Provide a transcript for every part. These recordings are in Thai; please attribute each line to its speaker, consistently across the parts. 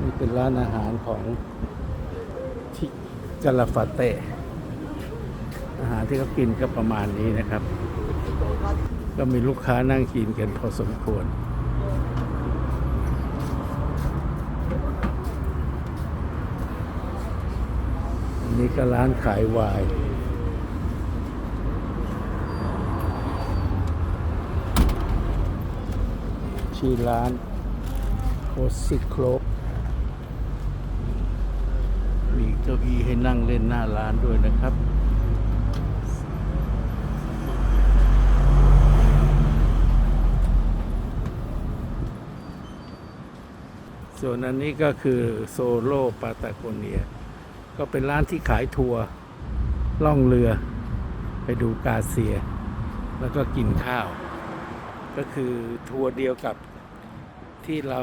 Speaker 1: นี่เป็นร้านอาหารของที่กาลาฟาเต้อาหารที่เขากินก็ประมาณนี้นะครับ ก็มีลูกค้านั่งกินกันพอสมควรอันนี้ก็ร้านขายไวน์ชื่อร้านโคสิโคลบมี เก้าอี้ให้นั่งเล่นหน้าร้านด้วยนะครับส่วนอันนี้ก็คือโซโลปาตาโกเนีย ก็เป็นร้านที่ขายทัวร์ล่องเรือ ไปดูกาเซีย แล้วก็กินข้าว ก็คือทัวร์เดียวกับที่เรา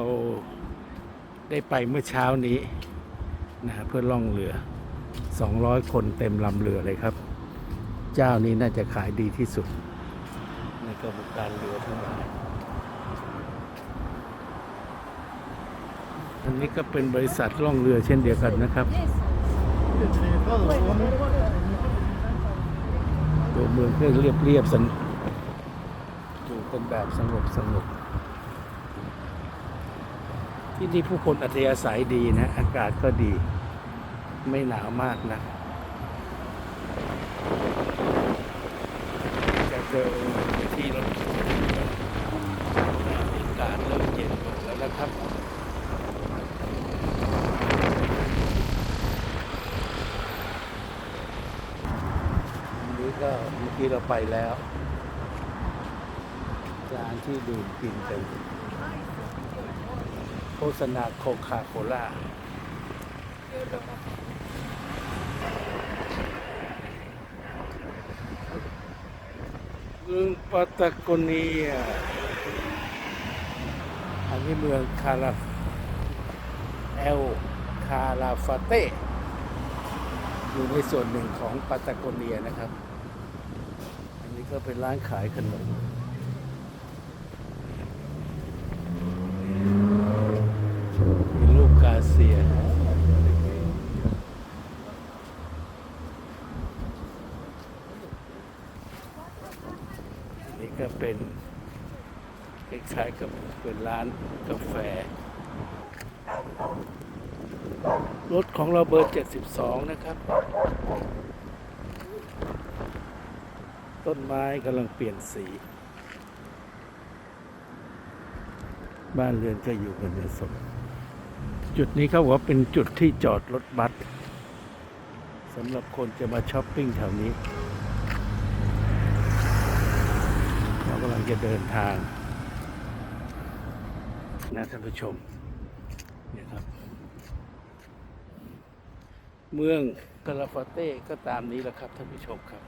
Speaker 1: ได้ไปเมื่อเช้านี้ นะฮะเพื่อล่องเรือ 200 คนเต็มลำเรือเลยครับ เจ้านี้น่าจะขายดีที่สุด ในกระบวนการเรือทั้งหลายอันนี้ก็เป็นบริษัทล่องเรือเช่นเดียวกันนะครับ ตัวเมืองก็เรียบเรียบสงบอยู่เป็นแบบสงบสงบที่นี่ผู้คนอัธยาศัยดีนะ อากาศก็ดี ไม่หนาวมากนะจะเดินไปที่รถอากาศเริ่มเย็นลงแล้วนะครับนี้ก็เมื่อกี้เราไปแล้วร้านที่ดื่มกินกันโฆษณาโคคาโคล่า มืองปาตาโกเนีย อันนี้เมืองคาราเอลคาราฟาเต้อยู่ในส่วนหนึ่งของปาตาโกเนียนะครับ อันนี้ก็เป็นร้านขายขนมลูกกาเซีย อันนี้ ก็เป็นคล้ายๆกับเป็นร้านกาแฟ รถของเราเบอร์ 72 นะครับ ต้นไม้กำลังเปลี่ยนสี บ้านเรือนก็อยู่กันในสมจุดนี้เขาบอกว่าเป็นจุดที่จอดรถบัสสำหรับคนจะมาช้อปปิ้งแถวนี้ เรา กำลังจะเดินทางนะท่านผู้ชมเนี่ยครับ เมืองกาลาฟาเต้ก็ตามนี้แหละครับท่านผู้ชมครับ